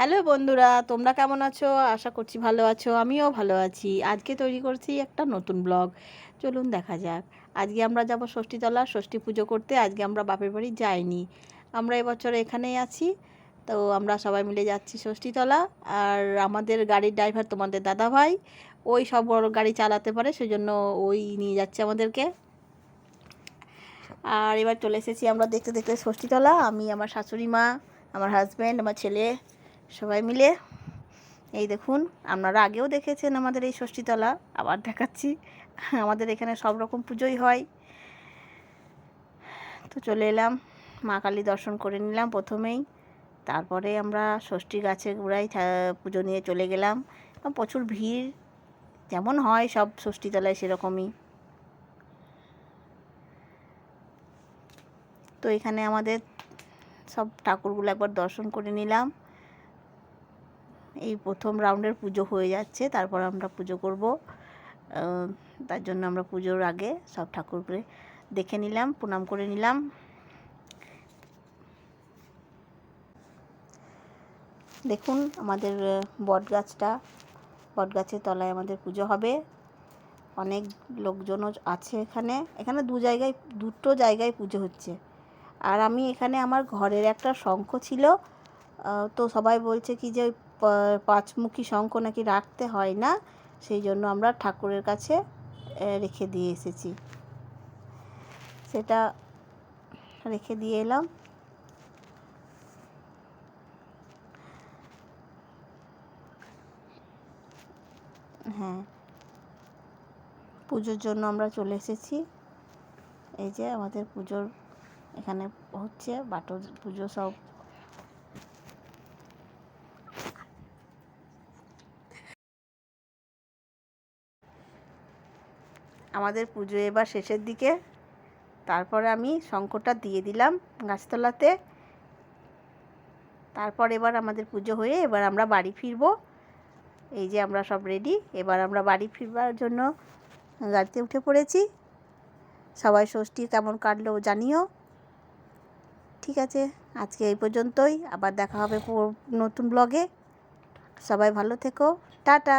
Hello বন্ধুরা, তোমরা কেমন আছো? আশা করছি ভালো আছো, আমিও ভালো আছি। আজকে তৈরি করছি একটা নতুন ব্লগ। চলুন দেখা যাক। আজকে আমরা যাব ষষ্ঠীতলা ষষ্ঠী পুজো করতে, আজকে আমরা বাপের বাড়ি যাইনি। আমরা এবছর এখানেই আছি, তো আমরা সবাই মিলে যাচ্ছি ষষ্ঠীতলা আর আমাদের গাড়ির ড্রাইভার তোমাদের দাদা ভাই, ওই সব বড় গাড়ি চালাতে পারে, সেজন্য ওই নিয়ে যাচ্ছে আমাদেরকে। আর এবার চলে এসেছি আমরা দেখতে দেখতে ষষ্ঠীতলা আমি, আমার শাশুড়ি মা, আমার হাজব্যান্ড আমার ছেলে। সবাই মিলে। এই দেখুন, আপনারা আগেও দেখেছেন আমাদের এই ষষ্ঠীতলা, আবার দেখাচ্ছি। আমাদের এখানে সব রকম পুজোই হয়। তো চলে এলাম, মা কালী দর্শন করে নিলাম প্রথমেই। তারপরে আমরা ষষ্ঠী গাছে গোড়ায় পুজো নিয়ে চলে গেলাম। প্রচুর ভিড়, যেমন হয় সব ষষ্ঠীতলায় সেরকমই। তো এখানে আমাদের সব ঠাকুরগুলো একবার দর্শন করে নিলাম। এই প্রথম রাউন্ডের পুজো হয়ে যাচ্ছে, তারপর আমরা পুজো করব। তার জন্য আমরা পুজোর আগে সব ঠাকুরকে দেখে নিলাম, প্রণাম করে নিলাম। দেখুন আমাদের বট গাছটা বট গাছের তলায় আমাদের পুজো হবে। অনেক লোকজনও আছে এখানে। এখানে দু জায়গায়, দুটো জায়গায় পুজো হচ্ছে। আর আমি এখানে আমার ঘরের একটা শঙ্খ ছিল তো সবাই বলছে কি যে পাঁচমুখী শঙ্খ নাকি রাখতে হয় না, সেই জন্য আমরা ঠাকুরের কাছে রেখে দিয়ে এসেছি। সেটা রেখে দিয়ে এলাম। হ্যাঁ। পুজোর জন্য আমরা চলে এসেছি। এই যে আমাদের পুজোর এখানে হচ্ছে বাটর পুজো সব আমাদের পুজো এবার শেষের দিকে। তারপরে আমি শঙ্খটা দিয়ে দিলাম গাছতলাতে। তারপর এবার আমাদের পুজো হয়ে এবার আমরা বাড়ি ফিরবো। এই যে আমরা সব রেডি এবার আমরা বাড়ি ফিরবার জন্য গাড়িতে উঠে পড়েছি। সবাই ষষ্ঠী কেমন কাটলো জানিও। ঠিক আছে, আজকে এই পর্যন্তই, আবার দেখা হবে নতুন ব্লগে সবাই ভালো থেকো, টাটা!